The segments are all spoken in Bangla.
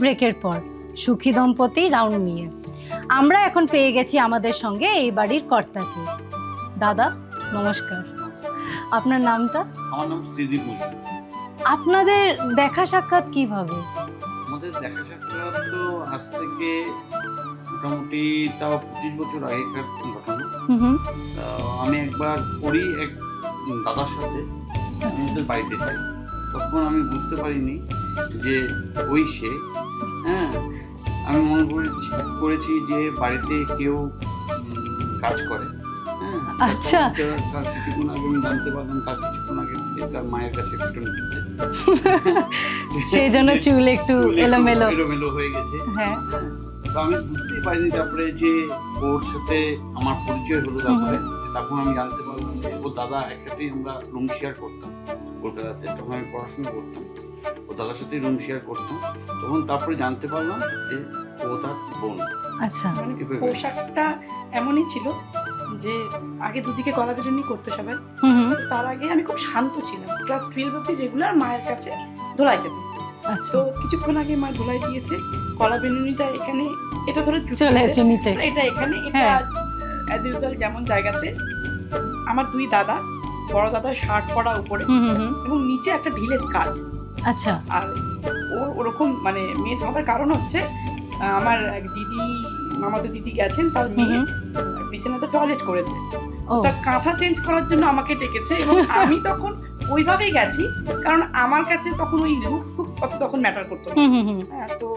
ব্রেকের পর সুখী দম্পতি রাউন্ড নিয়ে। আমরা এখন পেয়ে গেছি আমাদের সঙ্গে এই বাড়ির কর্তাকে। দাদা নমস্কার। আপনার নামটা? আমার নাম শ্রীদীপুর আপনাদের দেখা সাক্ষাৎ কীভাবে? আমাদের দেখা সাক্ষাৎ তো আজ থেকে মোটামুটি তাও পঁচিশ বছর আগেকার ঘটনা। আমি একবার পড়ি এক দাদার সাথে আমাদের বাড়িতে যাই। তখন আমি বুঝতে পারিনি যে ওই সে হ্যাঁ আমি মনে করেছি করেছি যে বাড়িতে কেউ কাজ করে। হ্যাঁ আচ্ছা। তার- কিছুক্ষণ আগে আমি জানতে পারলাম তার কিছুক্ষণ আগে তার মায়ের কাছে একটু সেই জন্য চুল একটু এলোমেলো। এলোমেলো হয়ে গেছে। হ্যাঁ। তো আমি বুঝতেই পারিনি তারপরে যে ওর সাথে আমার পরিচয় হলো তারপরে। তখন আমি জানতে পারলাম যে ও দাদা একসাথেই আমরা রুম শেয়ার করতাম। কলকাতাতে। তখন আমি পড়াশোনা করতাম। ও দাদার সাথে রুম শেয়ার করতাম। তখন তারপরে জানতে পারলাম যে ও তার বোন। আচ্ছা। পোশাকটা এমনই ছিল যে আগে দুদিকে গলা দুজনই করতো সবাই। তার আগে আমি খুব শান্ত ছিলাম। ক্লাস টুয়েলভ অব্দি রেগুলার মায়ের কাছে ধোলাই খেতাম আচ্ছা। তো কিছুক্ষণ আগে মা ধোলাই দিয়েছে। কলা বেনুনিটা এখানে এটা ধরে। চলে এসেছি নিচে। এটা এখানে। এটা হ্যাঁ। অ্যাজ ইউজুয়াল যেমন জায়গাতে। আমার দুই দাদা। বড় দাদার শার্ট পরা উপরে এবং নিচে একটা ঢিলে স্কার্ট আচ্ছা। আর ওর ওরকম মানে মেয়ে হবার কারণ হচ্ছে আমার এক দিদি দিদি গেছেন তার মেয়ে বিছানাতে টয়লেট করেছে। তার কাঁথা চেঞ্জ করার জন্য আমাকে ডেকেছে এবং আমি তখন ওইভাবেই গেছি কারণ আমার কাছে তখন ওই লুকস ফুকস অত তখন ম্যাটার করতো হ্যাঁ তো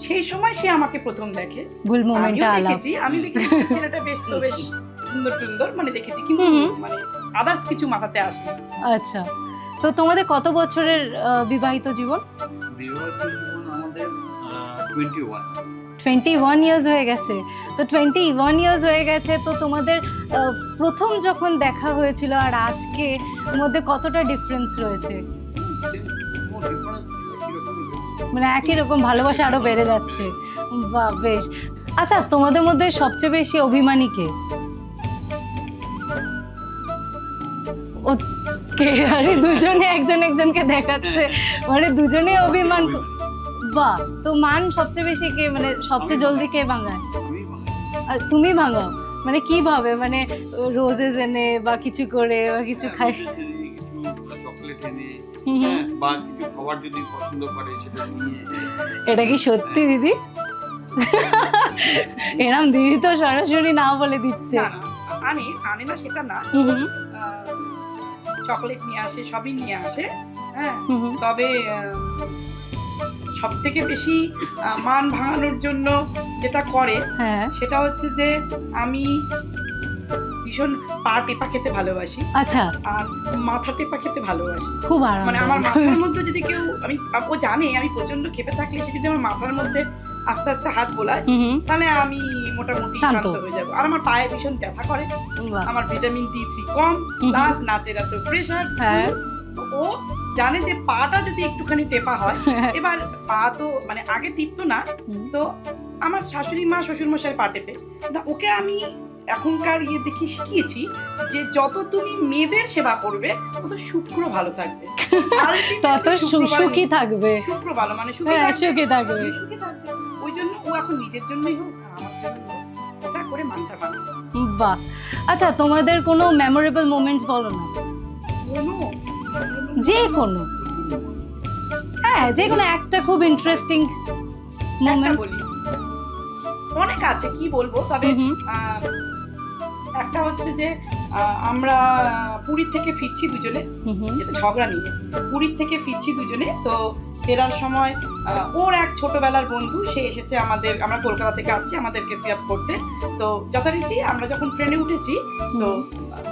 সেই সময় সে আমাকে প্রথম দেখে। ভুল মোমেন্টটা দেখেছি আমি দেখেছি ছেলেটা বেশ তো বেশ সুন্দর সুন্দর মানে দেখেছি কিন্তু। মানে আদার্স কিছু মাথাতে আসে। আচ্ছা। তো তোমাদের কত বছরের বিবাহিত জীবন? বিবাহিত জীবন আমাদের twenty one twenty one years হয়ে গেছে। তো টোয়েন্টি ওয়ান ইয়ার্স হয়ে গেছে তো তোমাদের আহ, প্রথম যখন দেখা হয়েছিল আর আজকে মধ্যে কতটা ডিফারেন্স রয়েছে? মানে একই রকম ভালোবাসা আরও বেড়ে যাচ্ছে। বা বেশ। আচ্ছা তোমাদের মধ্যে সবচেয়ে বেশি অভিমানী কে? ও কে আরে দুজনে একজন একজনকে দেখাচ্ছে। মানে দুজনে অভিমান বাহ তো মান সবচেয়ে বেশি কে মানে সবচেয়ে জলদি কে ভাঙায়? আর তুমি ভাঙাও মানে কীভাবে মানে রোজেস এনে বা কিছু করে বা কিছু হ্যাঁ, খাই হুম। হ্যাঁ, বা কিছু খাবার যদি পছন্দ করে সেটা নিয়ে। এটা কি সত্যি দিদি? এরম দিদি তো সরাসরি না বলে দিচ্ছে। আনে আনে না সেটা না। চকলেট নিয়ে আসে সবই নিয়ে আসে হ্যাঁ। তবে সব থেকে বেশি মান ভাঙানোর জন্য যেটা করে হ্যাঁ। সেটা হচ্ছে যে আমি ভীষণ পা টেপা খেতে ভালোবাসি। আচ্ছা। আর মাথা টেপা খেতে ভালোবাসি। খুব আরাম মানে আমার মাথার মধ্যে যদি কেউ আমি ও জানে আমি প্রচণ্ড খেপে থাকলে সে যদি আমার মাথার মধ্যে আস্তে আস্তে হাত বোলায় তাহলে আমি মোটামুটি শান্ত। হয়ে যাব। আর আমার পায়ে ভীষণ ব্যথা করে। আমার ভিটামিন ডি থ্রি কম প্লাস নাচের এত প্রেশার হ্যাঁ। ও জানে যে পাটা যদি একটুখানি টেপা হয় এবার পা তো মানে আগে টিপতো না তো আমার শাশুড়ি মা শ্বশুর মশাই পা টেপে। ওকে আমি এখনকার ইয়ে দেখি শিখিয়েছি যে যত তুমি মেয়েদের সেবা করবে তত শুক্র ভালো থাকবে। তত সুখী থাকবে। শুক্র ভালো মানে সুখী হ্যাঁ থাকবে। সুখী থাকবে। ওই জন্য ও এখন নিজের জন্যই হোক আমার জন্য। হোক করে মানটা মানে বাহ। আচ্ছা তোমাদের কোনো মেমোরেবল মোমেন্টস বলো না? যে কোনো। হ্যাঁ যে কোনো একটা খুব ইন্টারেস্টিং মোমেন্ট বলি। অনেক আছে কি বলব? তবে একটা হচ্ছে যে আমরা পুরীর থেকে ফিরছি দুজনে। ঝগড়া নিয়ে। পুরীর থেকে ফিরছি দুজনে তো ফেরার সময় ওর এক ছোটবেলার বন্ধু সে এসেছে আমাদের আমরা কলকাতা থেকে আসছি আমাদেরকে সিয়াপ করতে। তো যথারীতি আমরা যখন ট্রেনে উঠেছি তো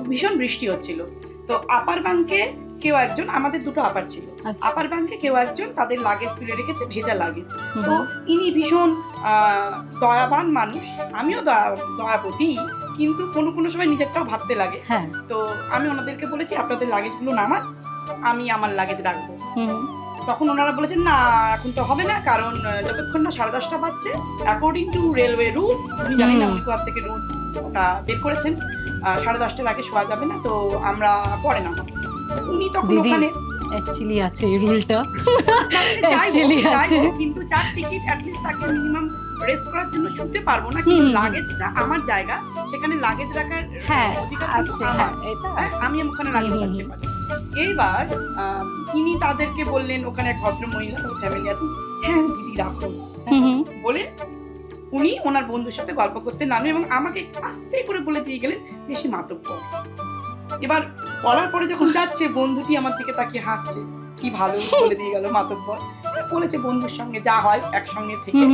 ভীষণ বৃষ্টি হচ্ছিল। তো আপার বাঙ্কে কেউ একজন আমাদের দুটো আপার ছিল। আচ্ছা। আপার ব্যাংকে কেউ একজন তাদের লাগেজ তুলে রেখেছে ভেজা লাগেজ তো ইনি ভীষণ আহ, দয়াবান মানুষ। আমিও দয়া দয়াবতী কিন্তু কোনো কোনো সময় নিজেরটাও ভাবতে লাগে। হ্যাঁ। তো আমি ওনাদেরকে বলেছি আপনাদের লাগেজগুলো নামান আমি আমার লাগেজ রাখব। তখন ওনারা বলেছেন না এখন তো হবে না কারণ যতক্ষণ না সাড়ে দশটা বাজছে অ্যাকর্ডিং টু রেলওয়ে রুলস উনি জানি না উনি কোথা থেকে রুলস ওটা বের করেছেন সাড়ে দশটার আগে শোয়া যাবে না তো আমরা পরে নামাবো। উনি তখন ওখানে অ্যাকচুয়ালি আছে এই রুলটা যাই আছে। কিন্তু যার টিকিট অ্যাটলিস্ট তাকে মিনিমাম রেস্ট করার জন্য শুতে পারব না কিন্তু। লাগেজটা আমার জায়গা সেখানে লাগেজ রাখার হ্যাঁ আছে হ্যাঁ এটা হ্যাঁ, আমি ওখানে রাখতে পারি এইবার ইনি তাদেরকে বললেন ওখানে এক ভদ্র মহিলা ফ্যামিলি আছে। হ্যাঁ দিদি রাখো। বলে উনি ওনার বন্ধুর সাথে গল্প করতে নামলেন এবং আমাকে আস্তে করে বলে দিয়ে গেলেন বেশি মাতব্বর। এবার বলার পরে যখন যাচ্ছে বন্ধুটি আমার দিকে তাকিয়ে হাসছে কি ভালো বলে দিয়ে গেল মাতব্বর। বলেছে বন্ধুর সঙ্গে যা হয় একসঙ্গে থেকে।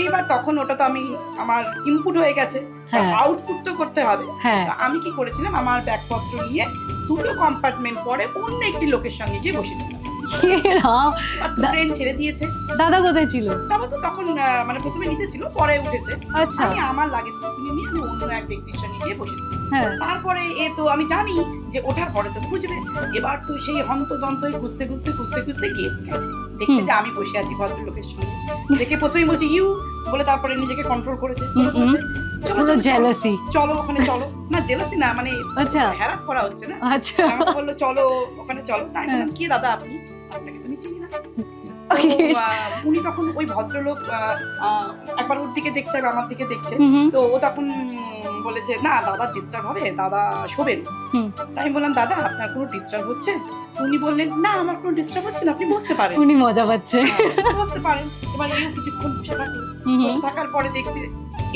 এইবার তখন ওটা তো আমি আমার ইনপুট হয়ে গেছে। হ্যাঁ। আউটপুট তো করতে হবে। হ্যাঁ। আমি কি করেছিলাম আমার ব্যাগপত্র নিয়ে দুটো কম্পার্টমেন্ট পরে অন্য একটি লোকের সঙ্গে গিয়ে বসেছিলাম। ট্রেন ছেড়ে দিয়েছে। দাদা কোথায় ছিল? দাদা তো তখন মানে প্রথমে নিচে ছিল পরে উঠেছে। আচ্ছা। আমি আমার লাগেজ নিয়ে আমি অন্য এক ব্যক্তির সঙ্গে গিয়ে বসেছি। হ্যাঁ। তারপরে এ তো আমি জানি যে ওঠার পরে তো খুঁজবে। এবার তো সেই হন্তদন্ত হয়ে খুঁজতে খুঁজতে খুঁজতে খুঁজতে গিয়ে গেছে। দেখছে যে আমি বসে আছি ভদ্রলোকের সঙ্গে। দেখে প্রথমেই বলছে ইউ বলে তারপরে নিজেকে কন্ট্রোল করেছে। পুরো জেলাসি চলো ওখানে চলো। না জেলাসি না মানে আচ্ছা। হ্যারাস করা হচ্ছে না। আচ্ছা। আমাকে বলল চলো ওখানে চলো। তাই বললাম কি দাদা আপনি? আপনাকে তো আমি না। উনি তখন ওই ভদ্রলোক একবার ওর দিকে দেখছে একবার আমার দিকে দেখছে। তো ও তখন বলেছে না দাদা ডিস্টার্ব হবে দাদা শোবেন। তাই আমি বললাম দাদা আপনার কোনো ডিস্টার্ব হচ্ছে? উনি বললেন না আমার কোনো ডিস্টার্ব হচ্ছে না আপনি বসতে পারেন। উনি মজা পাচ্ছে। হ্যাঁ, বসতে পারেন। এবার এও কিছুক্ষণ বসে থাকে। বসে থাকার পরে দেখছে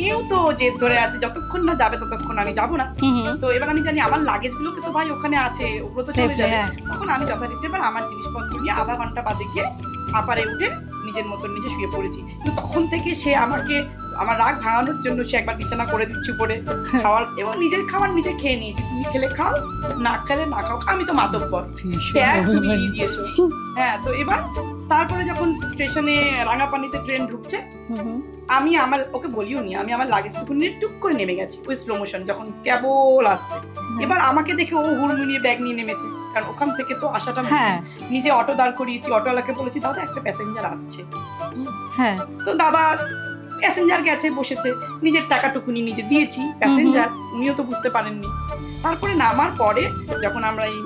এও তো জেদ ধরে আছে যতক্ষণ না যাবে ততক্ষণ আমি যাব না। তো এবার আমি জানি আমার লাগেজ গুলোকে তো ভাই ওখানে আছে ওগুলো তো চলে যাবে। হ্যাঁ। তখন আমি যথারীতি এবার আমার জিনিসপত্র নিয়ে আধা ঘণ্টা বাদে গিয়ে আপারে উঠে নিজের মতন নিজে শুয়ে পড়েছি। কিন্তু তখন থেকে সে আমাকে আমার রাগ ভাঙানোর জন্য সে একবার বিছানা করে দিচ্ছে উপরে খাওয়ার এবং নিজের খাবার নিজে খেয়ে নিয়েছি। তুমি খেলে খাও না খেলে না খাও আমি তো মাতব্বর। ট্যাগ তুমি দিয়ে দিয়েছ। হ্যাঁ তো এবার তারপরে যখন স্টেশনে রাঙাপানিতে ট্রেন ঢুকছে আমি আমার ওকে বলিও নি আমি আমার লাগেজটুকু নিয়ে টুক করে নেমে গেছি ওই স্লো মোশন যখন কেবল আসছে। এবার আমাকে দেখে ও হুড়মুড়িয়ে ব্যাগ নিয়ে নেমেছে কারণ ওখান থেকে তো আসাটা হ্যাঁ। নিজে অটো দাঁড় করিয়েছি অটোওয়ালাকে বলেছি দাদা একটা প্যাসেঞ্জার আসছে। হ্যাঁ। তো দাদা প্যাসেঞ্জার গেছে বসেছে নিজের টাকাটুকুনি নিজে দিয়েছি প্যাসেঞ্জার উনিও তো বুঝতে পারেননি। তারপরে নামার পরে যখন আমরা এই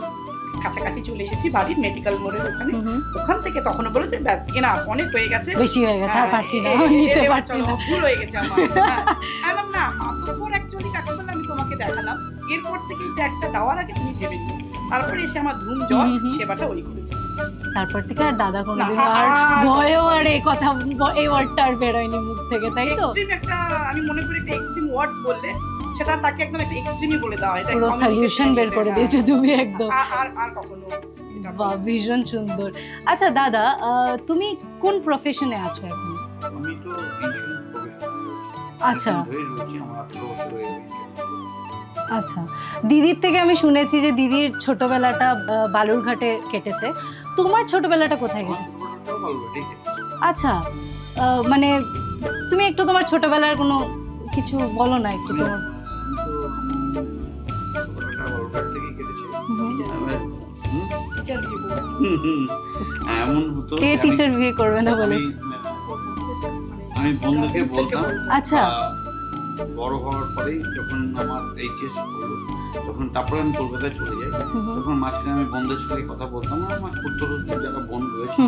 কাছাকাছি চলে এসেছি বাড়ির মেডিকেল মোড়ের ওখানে। ওখান থেকে তখন বলেছে ব্যাস এনা অনেক হয়ে গেছে। বেশি হয়ে গেছে আর হ্যাঁ, পারছি না নিতে পারছি না। ভুল হয়ে গেছে আমার। হ্যাঁ। আমি না মাতব্বর অ্যাকচুয়ালি কাকে বলে আমি তোমাকে দেখালাম। এরপর থেকে ট্যাগটা দেওয়ার আগে তুমি ভেবে নিও। তারপরে এসে আমার ধুম জ্বর। সেবাটা ওই করেছে। তারপর থেকে আর দাদা কোনোদিন আর ভয়ও আর এই কথা এই ওয়ার্ডটা আর বেরোয়নি মুখ থেকে তাই তো? এক্সট্রিম একটা আমি মনে করি একটা এক্সট্রিম ওয়ার্ড বললে সেটা তাকে একদম একটা এক্সট্রিমই বলে দেওয়া হয়। পুরো সলিউশন বের করে। দিয়েছ তুমি একদম। আর আর কখনো বাহ ভীষণ সুন্দর। আচ্ছা দাদা তুমি কোন প্রফেশনে আছো এখন? আমি তো আচ্ছা। আচ্ছা। দিদির থেকে আমি শুনেছি যে দিদির ছোটবেলাটা বালুরঘাটে কেটেছে। তোমার ছোটবেলাটা কোথায় কেটেছে। আচ্ছা মানে তুমি একটু তোমার ছোটবেলার কোনো কিছু বলো না একটু তোমার। এমন হতো কে টিচার বিয়ে করবে না বলে? আমি বন্ধুকে বলতাম আচ্ছা। বড় হওয়ার পরেই যখন আমার এইচএস হলো তখন তারপরে আমি কলকাতায় চলে যাই। তখন মাঝখানে আমি বন্ধুদের সাথে কথা বলতাম আর আমার উত্তর যারা বোন রয়েছে।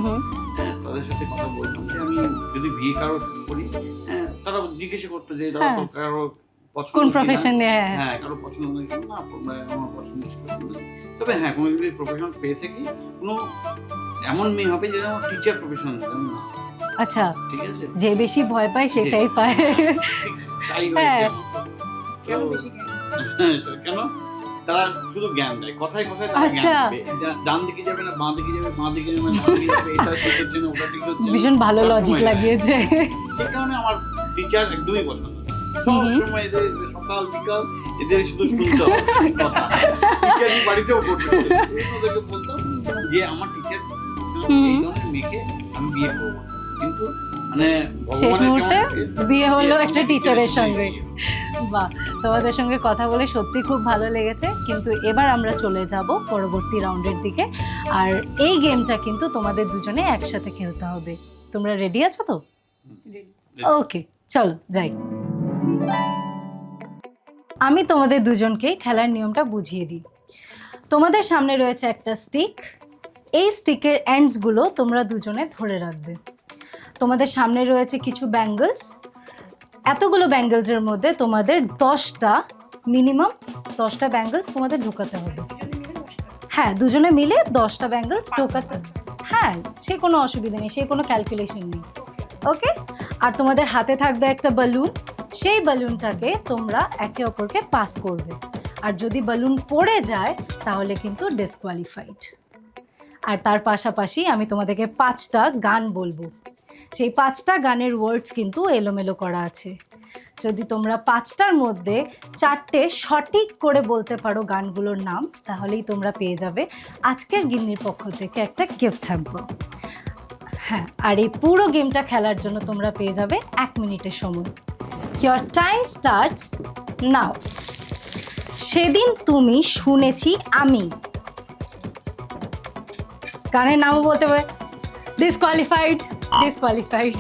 হ্যাঁ তাদের সাথে কথা বলতাম যে আমি যদি বিয়ে কারও করি হ্যাঁ তারা জিজ্ঞেস করতো যে দাদা হ্যাঁ। কারও কোন প্রফেশন নিয়ে হ্যাঁ। কারও পছন্দ নেই না? মানে আমার পছন্দ ছিল তবে হ্যাঁ কোনো যদি প্রফেশন পেয়েছে কি কোনো এমন মেয়ে হবে যে আমার টিচার প্রফেশন না। আচ্ছা ঠিক আছে? যে বেশি ভয় পায় সেটাই পায়। তাই হ্যাঁ। কেন? বেশি হ্যাঁ, কেন? তারা শুধু জ্ঞান দেয় কথায় কথায় তারা আচ্ছা। জ্ঞান ডান দিকে যাবে না বাঁ দিকে যাবে বাঁ দিকে যাবে না দিকে যাবে এটা ঠিক হচ্ছে না ওটা ঠিক হচ্ছে ভীষণ ভালো লজিক লাগিয়েছে। সেই কারণে আমার টিচার একদমই পছন্দ সব। সময় এদের সকাল বিকাল এদের শুধু শুনতে হবে। টিচারই বাড়িতেও করতে ওদেরকে বলতাম যে আমার টিচার হুম। এই ধরনের মেয়েকে আমি বিয়ে করব কিন্তু মানে শেষ মুহূর্তে বিয়ে হলো একটা টিচারের সঙ্গে। বাহ তোমাদের সঙ্গে কথা বলে সত্যি খুব ভালো লেগেছে। কিন্তু এবার আমরা চলে যাব পরবর্তী রাউন্ডের দিকে। আর এই গেমটা কিন্তু তোমাদের দুজনে একসাথে খেলতে হবে। তোমরা রেডি আছো তো? ওকে চলো যাই। আমি তোমাদের দুজনকে খেলার নিয়মটা বুঝিয়ে দিই। তোমাদের সামনে রয়েছে একটা স্টিক এই স্টিকের এন্ডসগুলো তোমরা দুজনে ধরে রাখবে। তোমাদের সামনে রয়েছে কিছু ব্যাঙ্গলস এতগুলো ব্যাঙ্গলসের মধ্যে তোমাদের দশটা মিনিমাম দশটা ব্যাঙ্গলস তোমাদের ঢোকাতে হবে। হ্যাঁ দুজনে মিলে দশটা ব্যাঙ্গলস ঢোকাতে হ্যাঁ সে কোনো অসুবিধা নেই, সে কোনো ক্যালকুলেশন নেই। ওকে আর তোমাদের হাতে থাকবে একটা বালুন সেই বালুনটাকে তোমরা একে অপরকে পাস করবে। আর যদি বালুন পড়ে যায়, তাহলে কিন্তু ডিসকোয়ালিফাইড আর তার পাশাপাশি আমি তোমাদেরকে পাঁচটা গান বলব। সেই পাঁচটা গানের ওয়ার্ডস কিন্তু এলোমেলো করা আছে। যদি তোমরা পাঁচটার মধ্যে চারটে সঠিক করে বলতে পারো গানগুলোর নাম, তাহলেই তোমরা পেয়ে যাবে আজকের গিন্নির পক্ষ থেকে একটা গিফট হ্যাম্পার হ্যাঁ আর এই পুরো গেমটা খেলার জন্য তোমরা পেয়ে যাবে এক মিনিটের সময়। ইয়োর টাইম স্টার্টস নাও সেদিন তুমি শুনেছি আমি। গানের নামও বলতে পারে। ডিসকোয়ালিফাইড ডিসকোয়ালিফাইড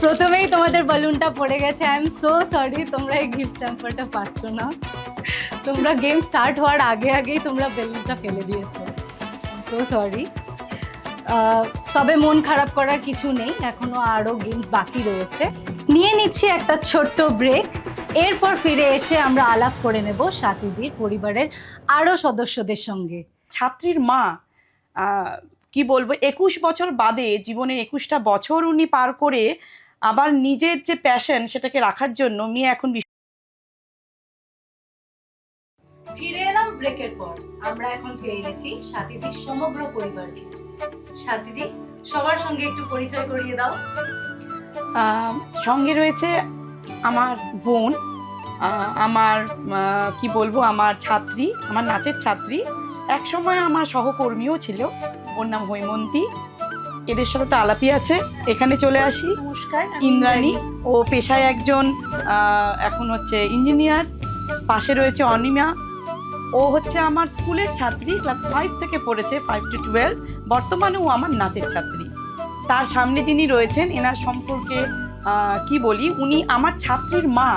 প্রথমেই তোমাদের বালুনটা পড়ে গেছে। আই এম সো সরি তোমরা এই গিফট ট্যাম্পারটা পাচ্ছ না। তোমরা গেম স্টার্ট হওয়ার আগে আগেই তোমরা বেলুনটা ফেলে দিয়েছ। সো সরি তবে মন খারাপ করার কিছু নেই। এখনও আরও গেমস বাকি রয়েছে। নিয়ে নিচ্ছি একটা ছোট্ট ব্রেক এরপর ফিরে এসে আমরা আলাপ করে নেব সাথীদির পরিবারের আরও সদস্যদের সঙ্গে। ছাত্রীর মা আহ, কি বলব একুশ বছর বাদে জীবনের একুশটা বছর উনি পার করে আবার নিজের যে প্যাশন সেটাকে রাখার জন্য মেয়ে এখন ফিরে এলাম ব্রেকের পর। আমরা এখন পেয়ে গেছি সাথীদির সমগ্র পরিবারকে। সাথীদি সবার সঙ্গে একটু পরিচয় করিয়ে দাও। সঙ্গে রয়েছে আমার বোন আমার কি বলব আমার ছাত্রী আমার নাচের ছাত্রী। এক সময় আমার সহকর্মীও ছিল ওর নাম হৈমন্তী। এদের সাথে তো আলাপি আছে। এখানে চলে আসি। নমস্কার ইন্দ্রাণী। ও পেশায় একজন এখন হচ্ছে ইঞ্জিনিয়ার। পাশে রয়েছে অনিমা। ও হচ্ছে আমার স্কুলের ছাত্রী ক্লাস ফাইভ থেকে পড়েছে ফাইভ টু টুয়েলভ বর্তমানে ও আমার নাচের ছাত্রী। তার সামনে যিনি রয়েছেন, এনার সম্পর্কে কি বলি, উনি আমার ছাত্রীর মা।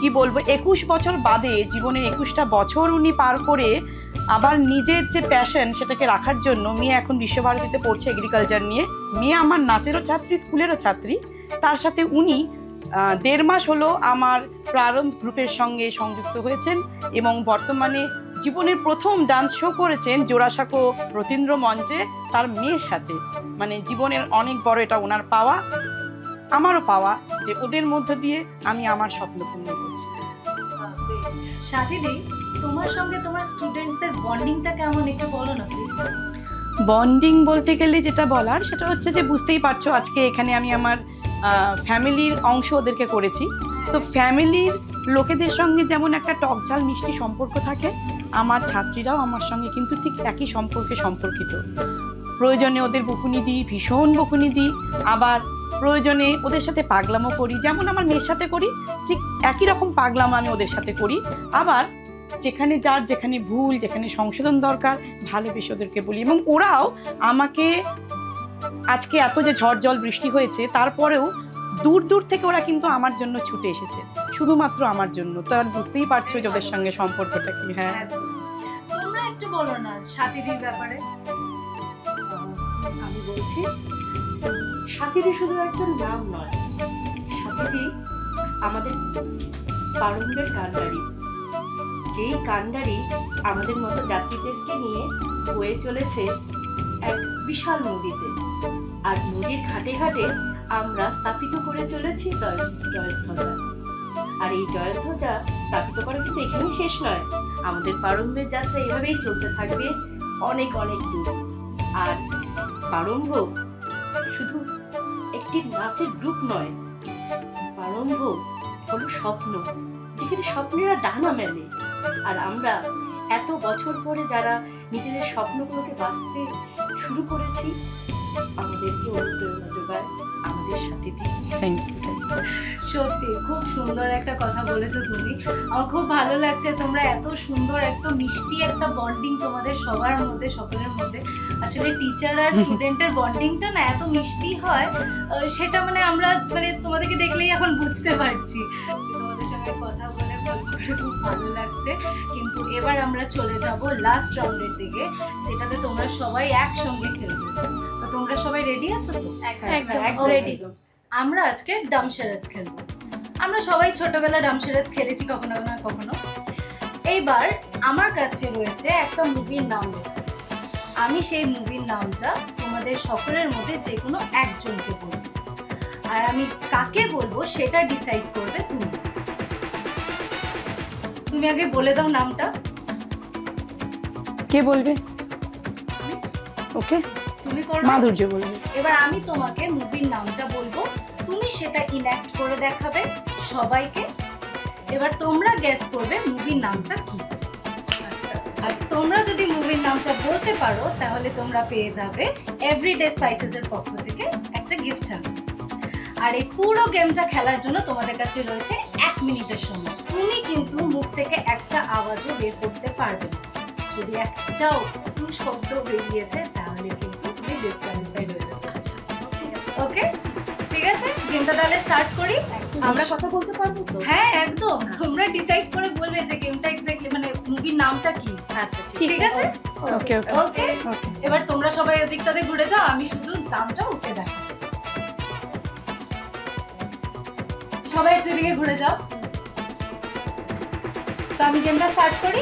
কি বলব, একুশ বছর বাদে জীবনের একুশটা বছর উনি পার করে আবার নিজের যে প্যাশন সেটাকে রাখার জন্য মেয়ে এখন বিশ্বভারতীতে পড়ছে এগ্রিকালচার নিয়ে। মেয়ে আমার নাচেরও ছাত্রী, স্কুলেরও ছাত্রী। তার সাথে উনি দেড় মাস হলো আমার প্রারম্ভ গ্রুপের সঙ্গে সংযুক্ত হয়েছেন এবং বর্তমানে জীবনের প্রথম ডান্স শো করেছেন জোড়াসাঁকো রতীন্দ্র মঞ্চে তার মেয়ের সাথে। মানে জীবনের অনেক বড় এটা ওনার পাওয়া আমারও পাওয়া যে ওদের মধ্য দিয়ে আমি আমার স্বপ্ন পূর্ণ করছি। সাথীদি তোমার সঙ্গে তোমার স্টুডেন্টসদের বন্ডিংটা কেমন বলো না প্লিজ বন্ডিং বলতে গেলে যেটা বলার সেটা হচ্ছে যে বুঝতেই পারছ আজকে এখানে আমি আমার ফ্যামিলির অংশ ওদেরকে করেছি। তো ফ্যামিলির লোকেদের সঙ্গে যেমন একটা টক ঝাল মিষ্টি সম্পর্ক থাকে আমার ছাত্রীরাও আমার সঙ্গে কিন্তু ঠিক একই সম্পর্কে সম্পর্কিত। প্রয়োজনে ওদের বকুনি দিই, ভীষণ বকুনি দিই। আবার প্রয়োজনে ওদের সাথে পাগলামো করি, যেমন আমার মেয়ের সাথে করি, ঠিক একই রকম পাগলামো আমি ওদের সাথে করি। আবার যেখানে যার যেখানে ভুল, যেখানে সংশোধন দরকার, ভালোবেসে ওদেরকে বলি। এবং ওরাও আমাকে আজকে এত যে ঝড় জল বৃষ্টি হয়েছে, তারপরেও দূর দূর থেকে ওরা কিন্তু আমার জন্য ছুটে এসেছে। শুধুমাত্র আমার জন্য। তো আর বুঝতেই পারছ যে ওদের সঙ্গে সম্পর্কটা কি? হ্যাঁ। তোমরা একটু বলো না সাথীদির ব্যাপারে। আমি বলছি সাথীদি শুধু একজন নাম নয় সাথীদি আমাদের পারম্বের কান্ডারি যেই কান্ডারি আমাদের মতো যাত্রীদেরকে নিয়ে বয়ে চলেছে এক বিশাল নদীতে। আর নদীর ঘাটে ঘাটে আমরা স্থাপিত করে চলেছি জয় জয়ধ্বজা। আর এই জয়ধ্বজা স্থাপিত করা কিন্তু এখানেই শেষ নয়। আমাদের পারম্বের যাত্রা এভাবেই চলতে থাকবে অনেক অনেক দূর। আর প্রারম্ভ শুধু একটি নাচের গ্রুপ নয়, প্রারম্ভ হলো স্বপ্ন, যেখানে স্বপ্নেরা ডানা মেলে। আর আমরা এত বছর পরে যারা নিজেদের স্বপ্নগুলোকে বাঁচতে শুরু করেছি আমাদেরকে অনুপ্রেরণা যোগায় আমাদের সাথে দিয়ে। থ্যাংক ইউ সত্যি খুব সুন্দর একটা কথা বলেছ তুমি। আমার খুব ভালো লাগছে তোমরা এত সুন্দর এত মিষ্টি একটা বন্ডিং তোমাদের সবার মধ্যে সকলের মধ্যে। আসলে টিচার আর স্টুডেন্টের বন্ডিংটা না এত মিষ্টি হয় সেটা মানে আমরা মানে তোমাদেরকে দেখলেই এখন বুঝতে পারছি। তোমাদের সঙ্গে কথা বলে খুব ভালো লাগছে। কিন্তু এবার আমরা চলে যাব লাস্ট রাউন্ডের দিকে যেটাতে তোমরা সবাই একসঙ্গে খেলবে। তোমরা সবাই রেডি আছো? তো একদম রেডি আমরা আজকে ডামশেরাজ খেলব। আমরা সবাই ছোটবেলা ডামশেরাজ খেলেছি কখনো না কখনো। এইবার আমার কাছে রয়েছে একটা মুভির নাম আমি সেই মুভির নামটা তোমাদের সকলের মধ্যে যে কোনো একজনকে বলব। আর আমি কাকে বলব সেটা ডিসাইড করবে তুমি। তুমি আগে বলে দাও নামটা। কে বলবে? ওকে। তুমি করবে? মাধুর্য বলবে। এবার আমি তোমাকে মুভির নামটা বলব। তুমি সেটা ইনঅ্যাক্ট করে দেখাবে সবাইকে। এবার তোমরা গেস করবে মুভির নামটা কি। আর তোমরা যদি মুভির নামটা বলতে পারো তাহলে তোমরা পেয়ে যাবে এভরিডে স্পাইসেস এর পক্ষ থেকে একটা গিফট আর এই পুরো গেমটা খেলার জন্য তোমাদের কাছে রয়েছে এক মিনিটের সময়। তুমি কিন্তু মুখ থেকে একটা আওয়াজও বের করতে পারবে যদি একটাও একটু শব্দ বেরিয়েছে তাহলে কিন্তু তুমি ডিসকোয়ালিফাই হয়ে যাবে ঠিক আছে? ওকে ঠিক আছে গেমটা তাহলে স্টার্ট করি। আমরা কথা বলতে পারব তো? হ্যাঁ একদম। তোমরা ডিসাইড করে বলবে যে গেমটা এক্স্যাক্টলি মানে মুভির নামটা কি। আচ্ছা ঠিক আছে। ওকে ওকে ওকে ওকে এবার তোমরা সবাই ওদিকটাতে ঘুরে যাও আমি শুধু নামটা ওকে দেখাবো সবাই একটু দিকে ঘুরে যাও। তো আমি গেমটা স্টার্ট করি।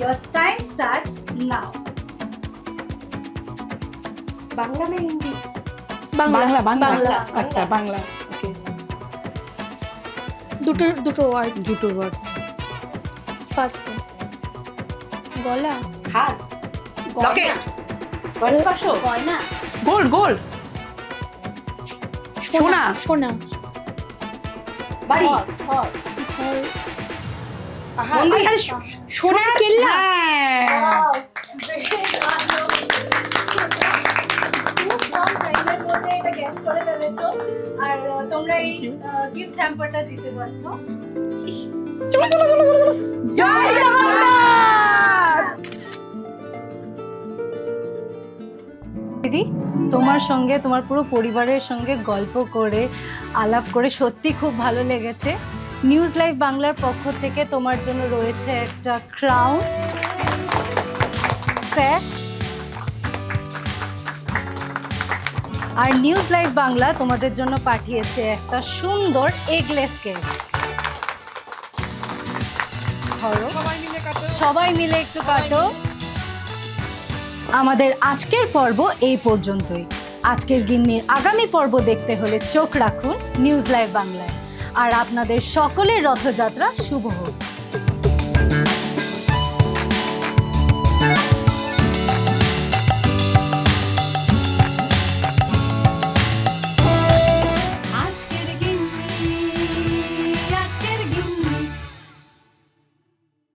Your time starts now Bangla না হিন্দি? বাংলা। বাংলা। আচ্ছা বাংলা। ওকে দুটো দুটো ওয়ার্ড দুটো ওয়ার্ড ফার্স্ট গলা? হার লকেট বাসো গয়না গোল্ড গোল্ড সোনা সোনা। বাড়ি। ঘর, ঘর। সোনার কেল্লা? করে ফেলেছো। আর তোমরা এই গিফট হ্যাম্পারটা জিতে পারছ। জয় জগন্নাথ! দিদি তোমার সঙ্গে তোমার পুরো পরিবারের সঙ্গে গল্প করে আলাপ করে সত্যি খুব ভালো লেগেছে। নিউজ লাইভ বাংলার পক্ষ থেকে তোমার জন্য রয়েছে একটা ক্রাউন ক্র্যাশ আর নিউজ লাইভ বাংলা তোমাদের জন্য পাঠিয়েছে একটা সুন্দর এগলেস কেক ধরো। সবাই মিলে একটু কাটো। আমাদের আজকের পর্ব এই পর্যন্তই। আজকের গিন্নির আগামী পর্ব দেখতে হলে চোখ রাখুন নিউজ লাইভ বাংলায় আর আপনাদের সকলের রথযাত্রা শুভ হোক।